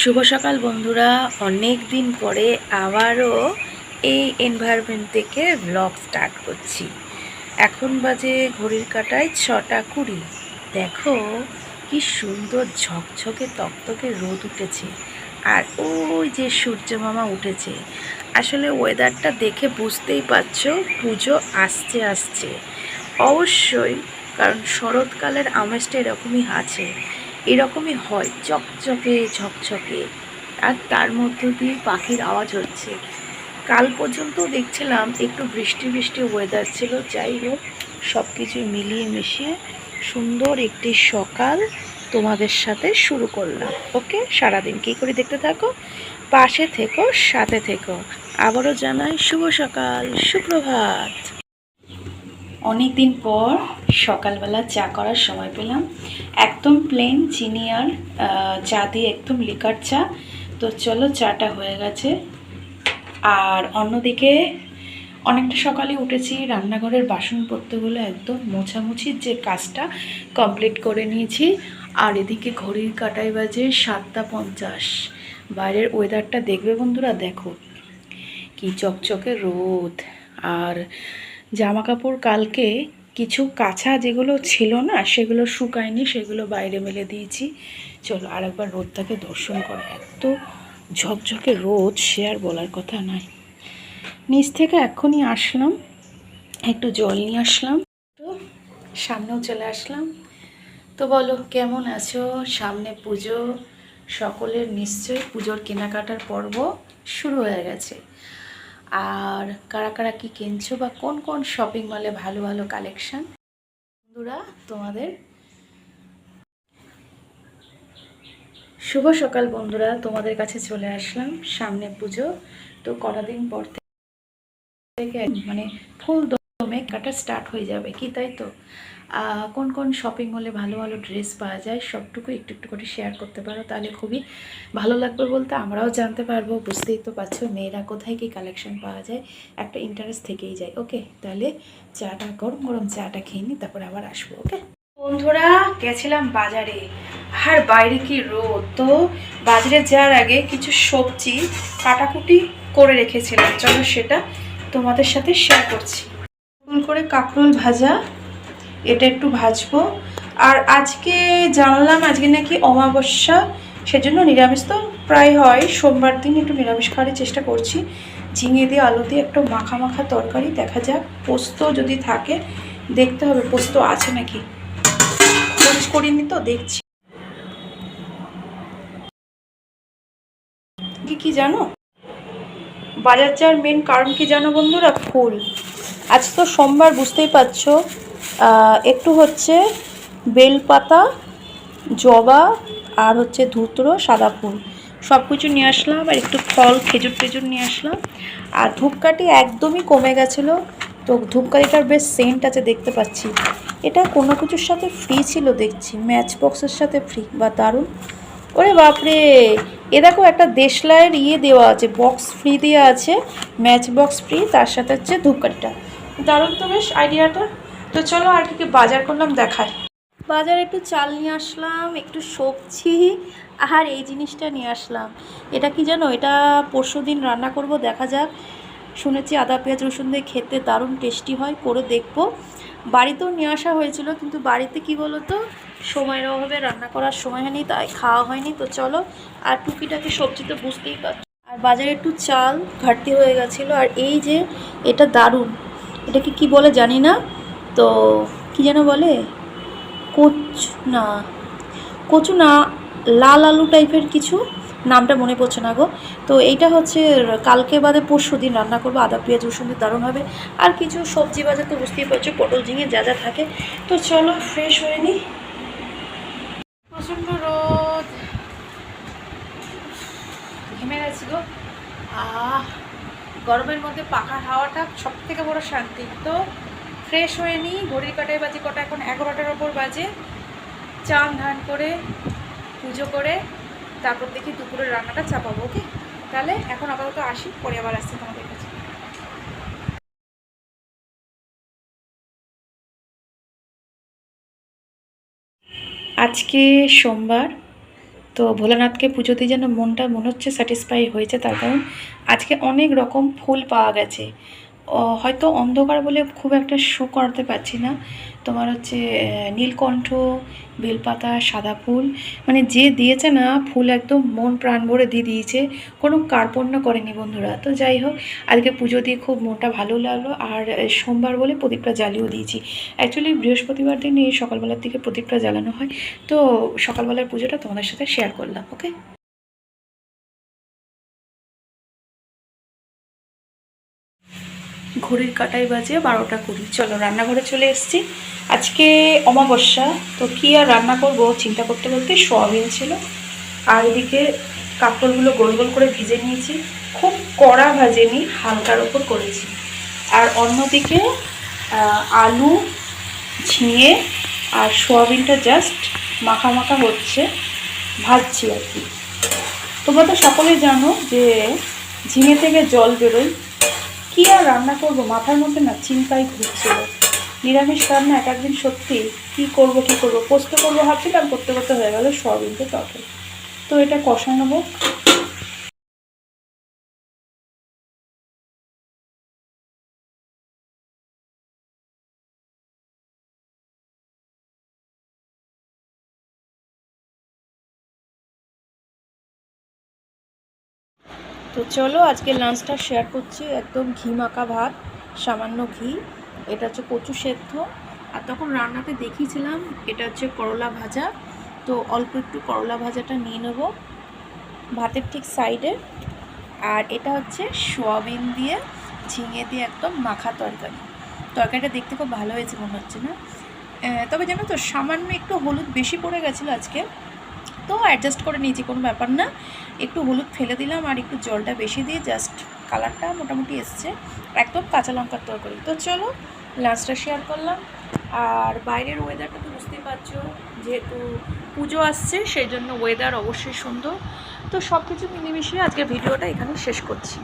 শুভ সকাল বন্ধুরা। অনেক দিন পরে আবারও এই এনভায়রনমেন্ট থেকে ব্লগ স্টার্ট করছি। এখন বাজে ঘড়ির কাটায় ছটা কুড়ি। দেখো কি সুন্দর ঝকঝকে তকতকে রোদ উঠেছে। আর ওই যে সূর্য মামা উঠেছে। আসলে ওয়েদারটা দেখে বুঝতেই পারছ, পুজো আসছে আসছে। অবশ্যই, কারণ শরৎকালের আমেজটা এরকমই আছে। এরকমই হয়, চকচকে ঝকঝকে। আর তার মধ্য দিয়ে পাখির আওয়াজ হচ্ছে। কাল পর্যন্ত দেখছিলাম একটু বৃষ্টি বৃষ্টি ওয়েদার ছিল, যাই হোক সব কিছু মিলিয়ে মিশিয়ে সুন্দর একটি সকাল তোমাদের সাথে শুরু করলাম। ওকে? সারাদিন কী করে দেখতে থাকো? পাশে থেকো, সাথে থেকো। আবারও জানাই শুভ সকাল, সুপ্রভাত। অনেক দিন পর সকালবেলা চা করার সময় পেলাম। একদম প্লেন চিনি আর চা দিয়ে একদম লিকার চা। তো চলো চাটা হয়ে গেছে। আর অন্যদিকে অনেকটা সকালে উঠেছি, রান্নাঘরের বাসনপত্রগুলো একদম মোছামুছির যে কাজটা কমপ্লিট করে নিয়েছি। আর এদিকে ঘড়ির কাটায় বাজে সাতটা পঞ্চাশ। বাইরের ওয়েদারটা দেখবে বন্ধুরা, দেখো। কি চকচকে রোদ। আর জামা কাপড় কালকে কিছু কাঁচা যেগুলো ছিল না, সেগুলো শুকায়নি, সেগুলো বাইরে মেলে দিয়েছি। চলো আরেকবার রোদটাকে দর্শন করে। এত ঝকঝকে রোদ, সে আর বলার কথা নয়। নিচ থেকে এক্ষুনি আসলাম, একটু জল নিয়ে আসলাম। তো সামনেও চলে আসলাম। তো বলো, কেমন আছো? সামনে পুজো, সকলের নিশ্চয়ই পুজোর কেনাকাটার পর্ব শুরু হয়ে গেছে। আর কারা কারা কী কিনছো বা কোন কোন শপিং মলে ভালো ভালো কালেকশান বন্ধুরা, তোমাদের শুভ সকাল বন্ধুরা, তোমাদের কাছে চলে আসলাম সামনে পুজো। তো কটা দিন পর থেকে মানে ফুল দমে কাটা স্টার্ট হয়ে যাবে, কি তাই তো? কোন কোন শপিং মলে ভালো ভালো ড্রেস পাওয়া যায়, সবটুকু একটু একটু করে শেয়ার করতে পারো, তাহলে খুবই ভালো লাগবে বলতে আমরাও জানতে পারব, বুঝতেই তো পারছ মেয়েরা কোথায় কি কালেকশন পাওয়া যায়, একটা ইন্টারেস্ট থেকেই যায় ওকে তাহলে চাটা, গরম গরম চাটা খেয়ে নিই, তারপর আবার আসব ওকে বন্ধুরা, গেছিলাম বাজারে, আর বাইরে কি রোদ? তো বাজারে যাওয়ার আগে কিছু সবজি কাটাকুটি করে রেখেছিলাম, চলো সেটা তোমাদের সাথে শেয়ার করছি। ফুল করে কাঁকরোল ভাজা, এটা একটু ভাজবো। আর আজকে জানলাম, আজকে নাকি অমাবস্যা, সেজন্য নিরামিষ তো প্রায় হয়। সোমবার দিন একটু নিরামিষ খাওয়ার চেষ্টা করছি। ঝিঙে দিয়ে আলু দিয়ে একটু মাখা মাখা তরকারি, দেখা যাক। পোস্ত যদি থাকে, দেখতে হবে, পোস্ত আছে নাকি? খোঁজ করিনি তো, দেখছি। কি জানো? বাজার যাওয়ার মেন কারণ কি জানো বন্ধুরা? ফুল। আজ তো সোমবার, বুঝতেই পারছ। একটু হচ্ছে বেলপাতা, জবা আর হচ্ছে ধুতরো, সাদা ফুল। সব কিছু নিয়ে আসলাম আর একটু ফল, খেজুর টেজুর নিয়ে আসলাম। আর ধূপকাঠি একদমই কমে গেছিল। তো ধূপকাঠিটার বেশ সেন্ট আছে, দেখতে পাচ্ছি। এটা কোনো কিছুর সাথে ফ্রি ছিল, দেখছি। ম্যাচ বক্সের সাথে ফ্রি বা দারুণ। ওরে বাপরে! এ দেখো, একটা দেশলাইয়ের ইয়ে দেওয়া আছে বক্স ফ্রি দেওয়া আছে ম্যাচ বক্স ফ্রি তার সাথে হচ্ছে ধূপকাঠিটা। দারুণ তো বেশ আইডিয়াটা। তো চলো আর কি বাজার করলাম দেখায় বাজারে একটু চাল নিয়ে আসলাম, একটু সবজি আর এই জিনিসটা নিয়ে আসলাম। এটা কি জানো? এটা পরশু দিন রান্না করব, দেখা যাক। শুনেছি আদা, পেঁয়াজ, রসুন দিয়ে খেতে দারুণ টেস্টি হয়, করে দেখব। বাড়িতেও নিয়ে আসা হয়েছিল, কিন্তু বাড়িতে কি বলো তো সময়ের অভাবে রান্না করার সময় হয়নি, তাই খাওয়া হয়নি। তো চলো, আর টুকিটাকি সবজি তো বুঝতেই পারছ। আর বাজারে একটু চাল ঘাটতি হয়ে গেছিল, আর এই যে, এটা দারুণ। এটাকে কি বলে জানি না। তো কি যেন বলে? কোচ না। কচু না, লাল আলু টাইপের কিছু। নামটা মনে পড়ছে না গো। তো এইটা হচ্ছে কালকে বাদে পরশু দিন রান্না করব। আদা, পেঁয়াজ, রসুন দিয়ে দারুণ হবে। আর কিছু সবজি বাজার তো বুঝতেই পারছ, পটল, ঝিঙে যা যা থাকে। তো চলো ফ্রেশ হয়ে নিই প্রচণ্ড রোদ ঘেমে গেছি গো আহ গরমের মধ্যে পাখার হাওয়াটা সব থেকে বড় শান্তি। তো ফ্রেশ হয়ে নিই, ঘড়ির কাটায় বাজে কটা, এখন এগারোটার ওপর বাজে। চান, ধান করে, পুজো করে, তারপর দেখি দুপুরের রান্নাটা চাপাবো, ওকে? তাহলে এখন আপাতত আসি, পরে আবার আসছি তোমাদের কাছে। আজকে সোমবার তো ভোলানাথকে পুজোতে যেন মনটা মনে হচ্ছে স্যাটিসফাই হয়েছে তার কারণ আজকে অনেক রকম ফুল পাওয়া গেছে। হয়তো অন্ধকার বলে খুব একটা শো করাতে পারছি না। তোমার হচ্ছে নীলকণ্ঠ, বেলপাতা, সাদা ফুল মানে যে দিয়েছে না, ফুল একদম মন প্রাণ ভরে দিয়ে দিয়েছে। কোনো কার্পণ্য করেনি বন্ধুরা। তো যাই হোক, আজকে পুজো দিয়ে খুব মনটা ভালো লাগল। আর সোমবার বলে প্রদীপটা জ্বালিয়েও দিয়েছি। অ্যাকচুয়ালি বৃহস্পতিবার দিন এই সকালবেলার দিকে প্রদীপটা জ্বালানো হয়। তো সকালবেলার পুজোটা তোমাদের সাথে শেয়ার করলাম ওকে ঘড়ির কাটাই বাজে বারোটা কুড়ি। চলো, রান্নাঘরে চলে এসেছি। আজকে অমাবস্যা, তো কী আর রান্না করব চিন্তা করতে করতে সোয়াবিন ছিল। আর এদিকে কাপড়গুলো গোল গোল করে ভেজে নিয়েছি। খুব কড়া ভাজেনি, হালকার ওপর করেছি। আর অন্যদিকে আলু, ঝিঙে আর সোয়াবিনটা জাস্ট মাখা মাখা হচ্ছে। ভাজছি আর কি। তোমরা তো সকলেই জানো যে ঝিঙে থেকে জল বেরোয়। কি আর রান্না করব? মাথার মধ্যে না চিন্তাই ঘুরছিল নিরামিষ রান্না এক একদিন সত্যি কি করব কি করব? পোস্ত করব, ভাবছিলাম, করতে করতে হয়ে গেল সয়াবিনকে তরকারি তো এটা কষানো নেব তো চলো আজকে লাঞ্চটা শেয়ার করছি একদম ঘি মাখা ভাত, সামান্য ঘি। এটা হচ্ছে কচু সেদ্ধ। আর তখন রান্নাতে দেখিয়েছিলাম, এটা হচ্ছে করলা ভাজা। তো অল্প একটু করলা ভাজাটা নিয়ে নেব ভাতের ঠিক সাইডে আর এটা হচ্ছে সোয়াবিন দিয়ে, ঝিঙে দিয়ে একদম মাখা তরকারি। তরকারিটা দেখতে খুব ভালো হয়েছে মনে হচ্ছে না। তবে জানো তো, সামান্য একটু হলুদ বেশি পড়ে গেছিল আজকে। তো অ্যাডজাস্ট করে নিয়েছি, কোনো ব্যাপার না। একটু হলুদ ফেলে দিলাম আর একটু জলটা বেশি দিয়ে জাস্ট কালারটা মোটামুটি এসছে। একদম কাঁচা লঙ্কার তরকারি। তো চলো লাঞ্চটা শেয়ার করলাম। আর বাইরের ওয়েদারটা তো বুঝতেই পারছ, যেহেতু পুজো আসছে, সেই জন্য ওয়েদার অবশ্যই সুন্দর। তো সব কিছু মিলেমিশিয়ে আজকে ভিডিওটা এখানে শেষ করছি।